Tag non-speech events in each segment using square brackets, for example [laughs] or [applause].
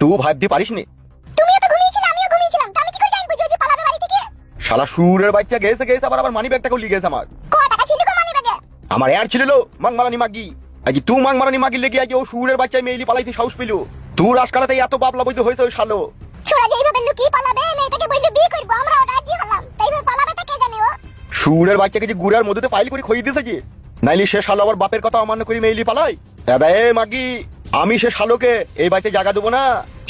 তুই ভাবতে পারিস নি তুমিও তো ঘুমিয়েছিলে আমিও ঘুমিয়েছিলাম। তো আমি কি করে জানব যে ও যে পালাবে বাড়ি থেকে? শালা সুরের বাচ্চা গেছে গেছে আবার আবার মানি ব্যাগটাকেও লিয়ে গেছে আমার। ক টাকা ছিল গো মানি ব্যাগে আমার এর ছিল লো মাং মারানি মাগি। আজ তুই মাং মারানি মাগি লেগে আজ ও সুরের বাচ্চা মেইলি পালাইতে সাহস পেল? তুই রাজকালাতে এত বাবলা বইতে হয়েছে ওই শালো। ছোড়া যে এইভাবে লুকিয়ে পালাবে মেয়েটাকে বিয়ে করব আমরা রাজি হলাম। পালাবে তা কে জানে ও? সুরের বাচ্চাকে যে গুড়ার মধ্যে ফাইল করে খই দিয়েছে যে। নাইলে সে শালো আবার বাপের কথা অমান্য করে মেইলি পালাই দাদা এ মাগি। আমি সে শালোকে এই বাড়িতে জায়গা দেবো না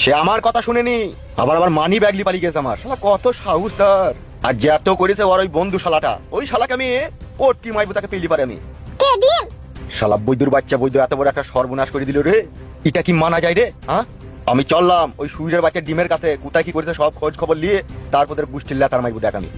সে আমার কথা শুনেনি। আবার আবার মানি ব্যাগলি পালিয়ে গেছে আমার। শালা কত সাহস তার। আর যে এত করেছে ওর ওই বন্ধু শালাটা ওই শালাকে আমি পটকি মাইবো তাকে পেলি পারে আমি। শালা বৈদ্যুর বাচ্চা বৈদ্য এত বড় একটা সর্বনাশ করে দিল রে। এটা কি মানা যায় রে হ্যাঁ আমি চললাম ওই সুইরের বাচ্চা ডিমের কাছে কোথায় কি করেছে সব খোঁজ খবর নিয়ে তারপর তোর গুষ্টির লেতার মাইবো দেখ আমি।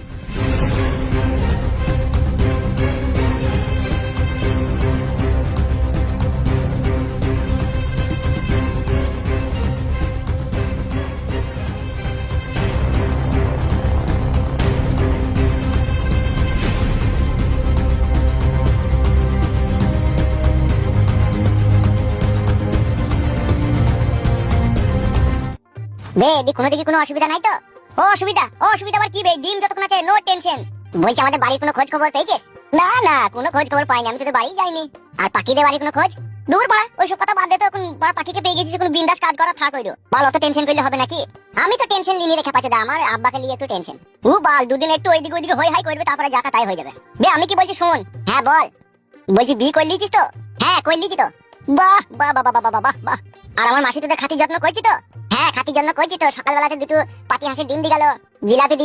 কোনো দিকে কোনো অসুবিধা নাই তো? ও অসুবিধা ও অসুবিধা আবার কি বে? ডিম যতক্ষণ আছে নো টেনশন বলছি, আমাদের বাড়ির কোনো খোঁজ খবর পেয়েছিস? না না, কোনো খোঁজ খবর পাইনি, আমি তো বাড়ি যাইনি। আর পাখিদের বাড়ির কোনো খোঁজ? দূর কথা বাদ দে তো, এখন পাখিকে পেয়ে গেছিস বিন্দাস কাজ করা থাক বাল, অত টেনশন করলে হবে নাকি? আমি তো টেনশন নিয়ে রেখে পাচ্ছি আমার আব্বাকে নিয়ে একটু টেনশন ও বাল, দুদিন একটু ওইদিকে ওইদিকে হই হাই করবে, তারপরে যাকা তাই হয়ে যাবে। বে, আমি কি বলছি, শোন। হ্যাঁ বল। বলছি, বিয়ে করে লিছিস তো? হ্যাঁ করে লিছি তো। বাহ বাহ বাহ বাহ বাহ বাহ বাহ আর আমার মাসি তোদের যত্ন করছি তো? হ্যাঁ যত্ন করছি তো। সকালবেলাতে দুটো পাতি হাঁসের ডিম দি গেল জিলাপি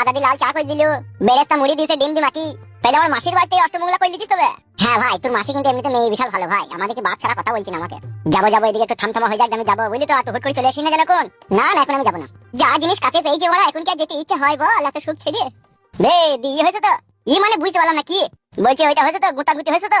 আদা দিয়ে লাল চা করে দিল, বেরেস্তা মুড়ি দিয়েছে ডিম মাটি তাহলে আমার মাসির বাড়িতে অষ্টমঙ্গলা করে লিখিস তবে? হ্যাঁ ভাই, তোর মাসি কিন্তু এমনিতে মেয়ে বিশাল ভালো ভাই। আমাদেরকে বাপ ছাড়া কথা বলছিস আমাকে। যাব যাব, এদিকে একটু থামথামা হয়ে যাক, আমি যাব, বুঝলি তো? হুট করে চলে আসি না কোন? না না, এখন আমি যাব না। যা জিনিস কাছে পেয়েছি ওরা, এখন কি আর যেতে ইচ্ছে হয় বল? সুখ ছেড়ে। বে, বিয়ে হয়েছে তো? ই মানে বুঝতে পারলাম না কি? বলছি ওইটা হয়েছে তো? গুটা গুটি হয়েছে তো?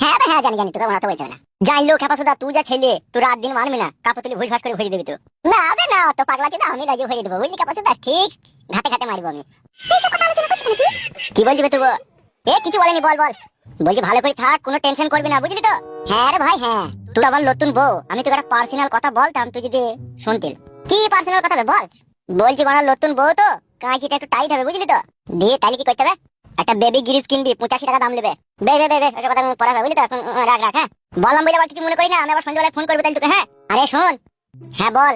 হ্যাঁ হ্যাঁ জানি জানি, তোকে খেপাসুদা তুই যা ছেলে রাত দিন মানবি না। কাপড় করে ভরে দিবি তো। না আবে না তো পাগলা আমি ভরে দেবো, বুঝলি ঠিক, ঘাটে ঘাটে আমি। কি এ, কিছু বলেনি, বল বল। বলছি ভালো করে থাক, কোনো টেনশন করবি না, বুঝলি তো? হ্যাঁ রে ভাই হ্যাঁ। তুই আবার নতুন বউ, আমি তোকে একটা পার্সোনাল কথা বলতাম, তুই যদি শুনতিল কি পার্সোনাল কথা বল? বলছি বাড়া নতুন বউ তো, কাঁচিটা একটু টাইট হবে, বুঝলি তো? দিয়ে তাহলে কি করতে হবে? একটা বেবি গিরিজ কিনবি পঁচাশি টাকা দাম নেবে। বে বে বে ওটা কথা হবে বুঝলি তো? এখন রাখ রাখ হ্যাঁ? বললাম আবার কিছু মনে করি না আমি আবার সন্ধ্যাবেলায় ফোন করব তাহলে তোকে হ্যাঁ? আরে শোন হ্যাঁ বল।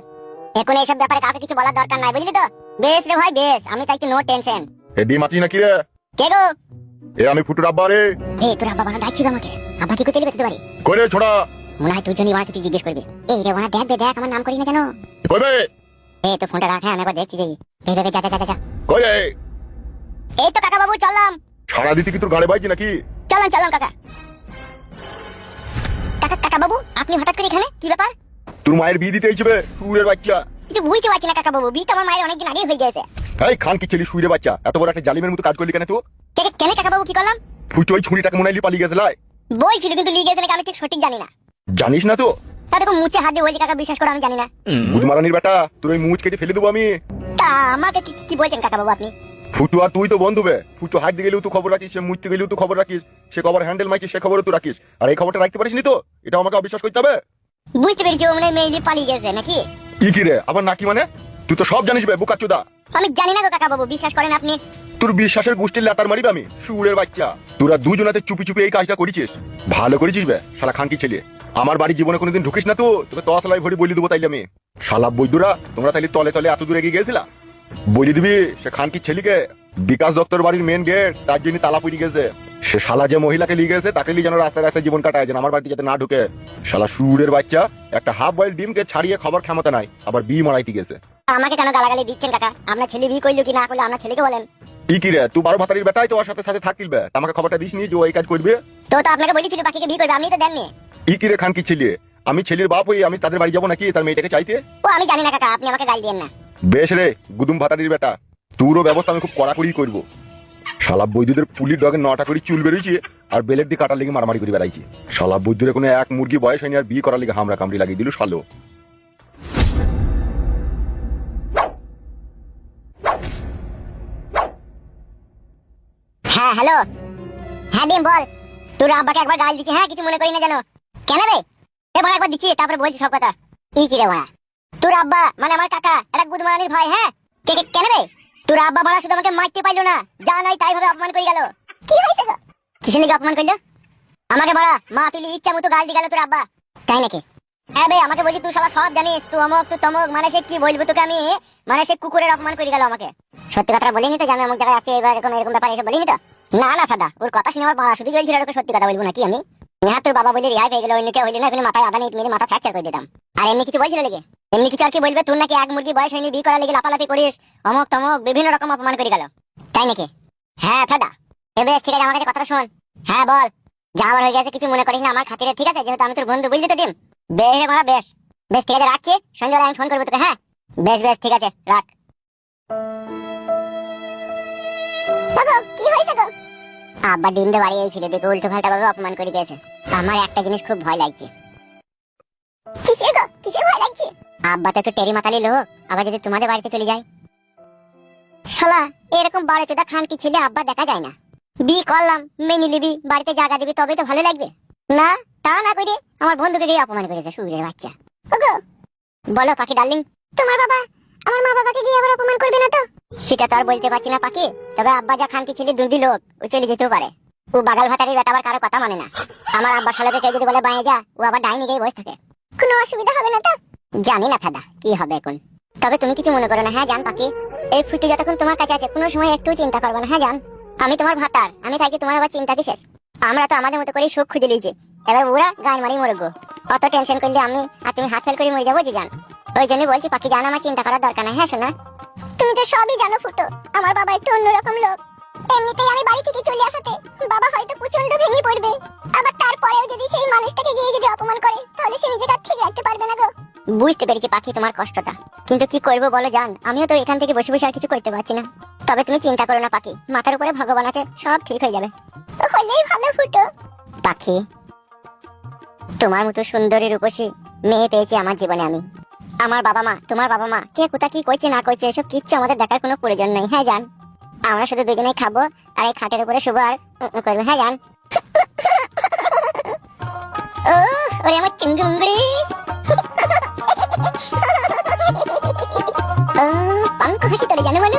এখন এইসব ব্যাপারে কাউকে কিছু বলার দরকার নাই বুঝলি তো? বেশ রে ভাই বেশ আমি তাই নো টেনশন এ ডিম আছিস নাকি রে? কে গো? এ আমি ফুটুর আব্বা রে। এ তোর আব্বা বানা ডাকছিল আমাকে। আব্বা কি করতে বেরোতে পারি ছোড়া। মনে হয় জন্যই বানা কিছু জিজ্ঞেস করবে। এই রে বানা দেখ দেখ আমার নাম করি না কেন? কইবে? তো ফোনটা রাখ হ্যাঁ আমি একবার দেখছি যাই বে বে বে, যা যা যা, যা যা। কইরে এই তো কাকা বাবু চললাম। সারা দিতে কি তোর গাড়ি বাইছি নাকি? চললাম চললাম কাকা। কাকা কাকা বাবু আপনি হঠাৎ করে এখানে? কি ব্যাপার? তোর মায়ের বিয়ে দিতে এইছিবে সুরের বাচ্চা। কিছু বুঝতে পারছি না কাকা বাবু বিয়ে তো আমার মায়ের অনেকদিন আগেই হয়ে গেছে। এই খান কি ছেলে সুইরে বাচ্চা। এত বড় একটা জালিমের মতো কাজ করলি কেন তুই? কে- কেন কাকা বাবু কি করলাম? ফুটো ওই ছুরিটাকে মনে হলি পালিয়ে গেছে লাই। বলছিল কিন্তু লিগে গেছে নাকি আমি ঠিক সঠিক জানি না। জানিস না তো? তা দেখো মুছে হাত দিয়ে বলছি কাকা বিশ্বাস করে আমি জানি না। বুধমারানির বেটা তোর ওই মুচ কেটে ফেলে দেবো আমি। তা আমাকে কি- কি বলছেন কাকা বাবু আপনি? ফুটু আর তুই তো বন্ধু বে। ফুটু হাত দিয়ে গেলেও তুই খবর রাখিস সে মুচতে গেলেও তুই খবর রাখিস সে খবর হ্যান্ডেল মাইছিস সে খবরও তুই রাখিস। আর এই খবরটা রাখতে পারিস নি তো? এটা আমাকে অবিশ্বাস করতে হবে? বুঝতে পেরেছি ও মানে মেইলি পালিয়ে গেছে নাকি? কি কি রে? আবার নাকি মানে? তুই তো সব জানিস বে বোকা চোদা আমি জানি না গো কাকা বাবু বিশ্বাস করেন আপনি। তোর বিশ্বাসের গোষ্ঠীর লেতার মারিবে আমি সুরের বাচ্চা। তোরা দুজনাতে চুপি চুপি এই কাজটা করেছিস। ভালো করেছিস বে শালা খানকি ছেলে। আমার বাড়ি জীবনে কোনোদিন ঢুকিস না তো? তোকে তসলাই ভরি বলি দেবো তাইলে আমি। শালা বৈদ্যুরা তোমরা তাইলে তলে তলে এত দূরে এগিয়ে গেছিলা? বলি দিবি সে খানকি ছেলেকে? বিকাশ দত্তর বাড়ির মেন গেট তার জন্য তালা পড়ে গেছে। সে শালা যে মহিলাকে লিয়ে গেছে তাকে লিয়ে যেন রাস্তায় রাস্তায় জীবন কাটায় যেন আমার বাড়িতে যাতে না ঢুকে। শালা সুরের বাচ্চা একটা হাফ বয়েল ডিমকে ছাড়িয়ে খাবার ক্ষমতা নাই আবার বি মারাইতে গেছে। আমাকে কেন গালাগালি দিচ্ছেন কাকা? আপনার ছেলে বিয়ে করল কি না করল আপনার ছেলেকে বলেন। কি কি রে তুই বারো ভাতারির বেটাই তোমার সাথে সাথে থাকিল বে। আমাকে খবরটা দিস নি যে ওই কাজ করবে? তো তো আপনাকে বলেছিল পাখিকে বিয়ে করবে আপনি তো দেননি। ই কি রে খান কি ছেলে? আমি ছেলের বাপ হই আমি তাদের বাড়ি যাব নাকি তার মেয়েটাকে চাইতে? ও আমি জানি না কাকা আপনি আমাকে গাল দিয়েন না। বেশ রে, গুদুম ভাতারির বেটা। তোরও ব্যবস্থা আমি খুব কড়াকড়ি করব। শালা বৈদ্যুদের পুলির ডগে নটা করে চুল বেরোইছে আর বেলের দিয়ে কাটার লেগে মারামারি করে বেড়াইছে। শালা বৈদ্যুদের কোনো এক মুরগি বয়স হয়নি আর বিয়ে করার লেগে হামরা কামড়ি লাগিয়ে দিল শালো। হ্যাঁ হ্যালো। হ্যাঁ ডিম, বল। তোর আব্বাকে একবার গাল দিচ্ছি হ্যাঁ কিছু মনে করি না জানো কেন রে? এ বড় একবার দিচ্ছি, তারপরে বলছি সব কথা। ই কি রে বড়া তোর আব্বা মানে আমার কাকা, একটা গুদমারানির ভাই হ্যাঁ? কে, কে- কেন রে? তোর আব্বা বড়া শুধু আমাকে মারতে পারল না, যা নাই তাই ভাবে অপমান করে গেল। কি হয়েছে গো? কিসের লিগে অপমান করল? আমাকে বড়া, মা তুই ইচ্ছা মতো গাল দিয়ে গেল তোর আব্বা। তাই নাকি? হ্যাঁ বে, আমাকে বলছি তুই শালা সব জানিস, তুই অমক, তুই তমক মানে সে কি বলব তোকে আমি? মানে সে কুকুরের অপমান করে গেল আমাকে। সত্যি কথা বলিনি তো যে আমি অমুক জায়গায় আছি, এবার এরকম এরকম ব্যাপার এসে বলিনি তো? না না, ফাদা, ওর কথা শুনে আমার মারা শুধু আর সত্যি কথা বলব নাকি আমি? ইহা তোর বাবা বলে রিহাই পেয়ে গেল অন্য কেউ হইলে না এখানে মাথায় আদা নিয়ে মেরে মাথা ফ্র্যাকচার করে দিতাম। আর এমনি কিছু বলছিল লেগে এমনি কিছু আর কি বলবে? তোর নাকি এক মুরগি বয়স হয়নি, বিয়ে করা লেগে লাপালাপি করিস, অমক তমক, বিভিন্ন রকম অপমান করে গেল। তাই নাকি? হ্যাঁ ফাদা। এবার ঠিক আছে, আমার কাছে কথা শোন। হ্যাঁ বল। যা হয়ে গেছে, কিছু মনে করিস না আমার খাতিরে, ঠিক আছে? যেহেতু আমি তোর বন্ধু, বুঝলি তো ডিম? বেশ রে বেশ। বেশ, ঠিক আছে, রাখছি। সন্ধ্যাবেলা আমি ফোন করব তোকে হ্যাঁ? বেশ বেশ, ঠিক আছে, রাখ। কি হয়েছে গো? আব্বা ডিমটা বাড়ি ছিল দেখে উল্টো পাল্টা ভাবে অপমান করে দিয়েছে। আমার একটা জিনিস খুব ভয় লাগছে। কিসে গো? কিসে ভয় লাগছে? আব্বা তো একটু টেরি মাতালি লোক আবার যদি তোমাদের বাড়িতে চলে যায়। শালা এরকম বারো চোদা খান কি ছেলে আব্বা দেখা যায় না? বি করলাম মেনে নিবি বাড়িতে জায়গা দিবি তবে তো ভালো লাগবে। না তা না করে আমার বন্ধুকে গিয়ে অপমান করেছে সুরের বাচ্চা। ওগো। বলো পাখি ডার্লিং তোমার বাবা আমার মা বাবাকে গিয়ে আবার অপমান করবে না তো? সেটা তো আর বলতে পারছি না, পাখি। তবে আব্বা যা খানকি ছেলে দুর্দি লোক, ও চলে যেতেও পারে। ও বাগাল ভাতারির বেটা আবার কারও কথা মানে না। আমার আব্বা শালাকে কেউ যদি বলে বাইরে যা, ও আবার ডাইনি গিয়ে বসে থাকে। কোনো অসুবিধা হবে না তো? জানি না ফাদা, কি হবে এখন। তবে তুমি কিছু মনে করো না হ্যাঁ জান পাখি? এই ফুটে যতক্ষণ তোমার কাছে আছে, কোনো সময় একটু চিন্তা করবে না হ্যাঁ জান? আমি তোমার ভাতার, আমি থাকি তোমার আবার চিন্তা কিসের? আমরা তো আমাদের মতো করে সুখ খুঁজে লিয়েছি এবার ওরা গান মারি মরবো। অত টেনশন করলে আমি আর তুমি হাত ফেল করে মরে যাব যে জান? ওই জন্য বলছি, পাখি জান আমার চিন্তা করার দরকার না হ্যাঁ শোনা তুমি তো সবই জানো ফুটো, আমার বাবা একটু অন্যরকম লোক। এমনিতেই আমি বাড়ি থেকে চলে আসাতে বাবা হয়তো প্রচণ্ড ভেঙে পড়বে। আবার তারপরেও যদি সেই মানুষটাকে গিয়ে যদি অপমান করে, তাহলে সে নিজেকে ঠিক রাখতে পারবে না গো। বুঝতে পেরেছি পাখি তোমার কষ্টটা। কিন্তু কি করব বলো জান, আমিও তো এখান থেকে বসে বসে আর কিছু করতে পারছি না। তবে তুমি চিন্তা করো না পাখি, মাথার উপরে ভগবান আছে, সব ঠিক হয়ে যাবে। হলেই ভালো ফুটো। পাখি, তোমার মতো সুন্দরী রূপসী মেয়ে পেয়েছি আমার জীবনে আমি। আমার বাবা মা, তোমার বাবা মা, কে, কোথা, কি করছে না করছে এসব কিচ্ছু আমাদের দেখার কোনো প্রয়োজন নেই হ্যাঁ জান? আমরা শুধু দুজনেই খাব, আর এই খাটের উপরে শুভ আর করব হ্যাঁ জান? ও ওরে আমার চিঙ্গুঙ্গড়ি পাঙ্ক হাসি তোরে, জানো, মানু?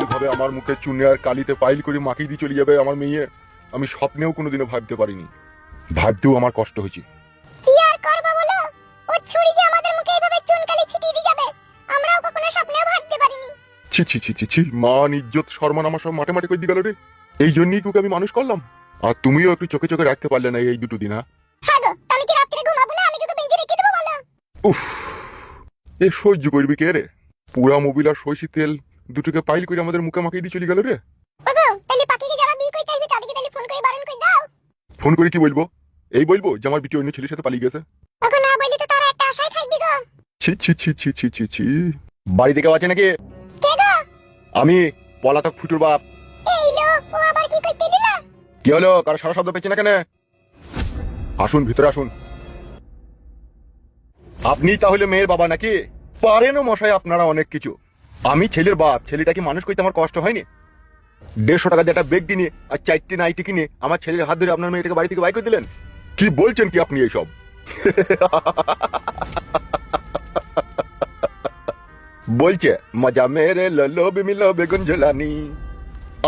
এইভাবে আমার মুখে চুনে আর কালিতে পাইল করে মাখিয়ে দিয়ে চলে যাবে আমার মেয়ে আমি স্বপ্নেও কোনোদিনও ভাবতে পারিনি। ভাবতেও আমার কষ্ট হয়েছে। ছুরি যে আমাদের মুখে এইভাবে চুনকালি ছিটিয়ে দিয়ে যাবে আমরাও কখনো স্বপ্নেও ভাবতে পারিনি। ছি ছি ছি ছি ছি মান ইজ্জত সম্মান আমার সব মাঠে মাঠে করে দিয়ে গেল রে? এই জন্যই তোকে আমি মানুষ করলাম। আর তুমিও একটু চোখে চোখে রাখতে পারলে না এই দুটো দিন হ্যাঁ? হ্যাঁ গো আমি কি রাত্রে ঘুমাবো না? আমি তোকে বেঁধে রেখে দেবো বলো। উফ এ সহ্য করবি কে রে? পুরা মোবিল আর তেল দুটোকে পাইল করে আমাদের মুখে মাখিয়ে দিয়ে চলে গেল রে? তাহলে পাখিকে যারা বিয়ে করতে আসবে তাদেরকে তাহলে ফোন করে বারণ করে দাও। ফোন করে কি বলব? এই বলব যে আমার বিটি অন্য ছেলের সাথে পালিয়ে গেছে। ছি ছি ছি ছি ছি ছি ছি। বাড়ি থেকে আছে নাকি? আমি পলাতক ফুটুর বাপ। এই লোক ও আবার কি হলো? কারও সারা শব্দ পেয়েছে না কেন? আসুন ভিতরে আসুন। আপনি তাহলে মেয়ের বাবা নাকি? পারেনও মশাই আপনারা অনেক কিছু। আমি ছেলের বাপ ছেলেটাকে মানুষ করতে আমার কষ্ট হয়নি? দেড়শো টাকা দিয়ে একটা বেগ কিনে আর চারটে নাইটি কিনে আমার ছেলের হাত ধরে আপনার মেয়েটাকে বাড়ি থেকে বাই করে দিলেন? কি বলছেন কি আপনি এইসব? [laughs] বলছে, মজা মেরে ললো বিমিল বেগুন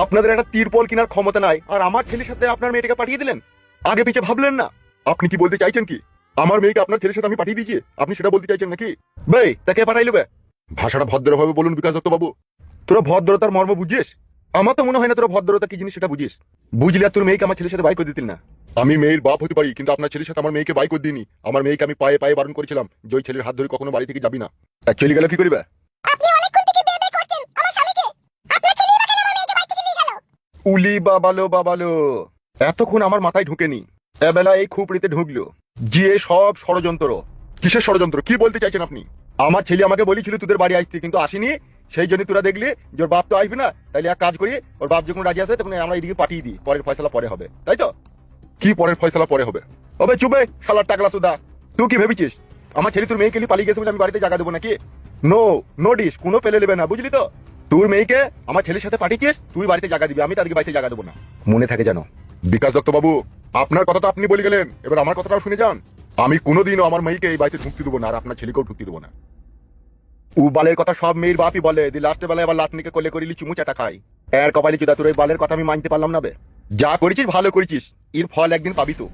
আপনাদের একটা তিরপল কেনার ক্ষমতা নাই, আর আমার ছেলের সাথে আপনার মেয়েটাকে পাঠিয়ে দিলেন? আগে পিছে ভাবলেন না? আপনি কি বলতে চাইছেন কি? আমার মেয়েকে আপনার ছেলের সাথে আমি পাঠিয়ে দিয়েছি? আপনি সেটা বলতে চাইছেন নাকি? ভাই তাকে পাঠাইলো বে ভাষাটা ভদ্রভাবে বলুন, বিকাশ দত্ত বাবু। তোরা ভদ্রতার মর্ম বুঝিস? আমার তো মনে হয় না তোরা ভদ্রতা কি জিনিস সেটা বুঝিস। বুঝলে আর তোর মেয়েকে আমার ছেলের সাথে বাই করে দিতেন না। আমি মেয়ের বাপ হতে পারি, কিন্তু আপনার ছেলের সাথে আমার মেয়েকে বাই করে দিইনি। আমার মেয়েকে আমি পায়ে পায়ে বারণ করেছিলাম, যে ওই ছেলের হাত ধরে কখনো বাড়ি থেকে যাবি না। চলে গেল কি করিবে? আপনি অনেকক্ষণ থেকে বেবে করছেন আমার স্বামীকে। আপনার ছেলে বাগান আমার মেয়েকে গেল? উলি বাবালো বাবালো। এতক্ষণ আমার মাথায় ঢুকেনি। এবেলা এই খুপড়িতে ঢুকলো। যে সব ষড়যন্ত্র। কিসের ষড়যন্ত্র? কি বলতে চাইছেন আপনি? আমার ছেলে আমাকে বলেছিল তোদের বাড়ি আসতে, কিন্তু সেই জন্য তোরা দেখলি যে ওর বাপ তো আসবে না, তাইলে এক কাজ করি, ওর বাপ যখন রাজি আছে, তখন আমরা এদিকে পাঠিয়ে দিই। পরের ফয়সলা পরে হবে। তাই তো? কি পরের ফয়সলা পরে হবে? হবে চুপে, শালার টাকলা সুদা। তুই কি ভেবেছিস? আমার ছেলে তোর মেয়েকে পালিয়ে গেছে বলে আমি বাড়িতে জায়গা দেবো নাকি? নো নো ডিস কোনো পেলে নেবে না, বুঝলি তো? তোর মেয়েকে আমার ছেলের সাথে পাঠিয়েছিস, তুই বাড়িতে জায়গা দিবি, আমি তাদেরকে বাড়িতে জায়গা দেবো না। মনে থাকে জানো বিকাশ দত্ত বাবু, আপনার কথা তো আপনি বলে গেলেন, এবার আমার কথাটাও শুনে যান। আমি কোনোদিনও আমার মেয়েকে এই বাড়িতে ঢুকতে দেবো না, আর আপনার ছেলেকেও ঢুকতে দেবো না। উ বালের কথা সব মেয়ের বাপই বলে, দি লাস্টে বেলায় আবার লাটনিকে কোলে করিলি চুমু চাটা খাই এর কপালে চুদা তোর এই বালের কথা আমি মানতে পারলাম না বে? যা করেছিস, ভালো করেছিস, এর ফল একদিন পাবি তো।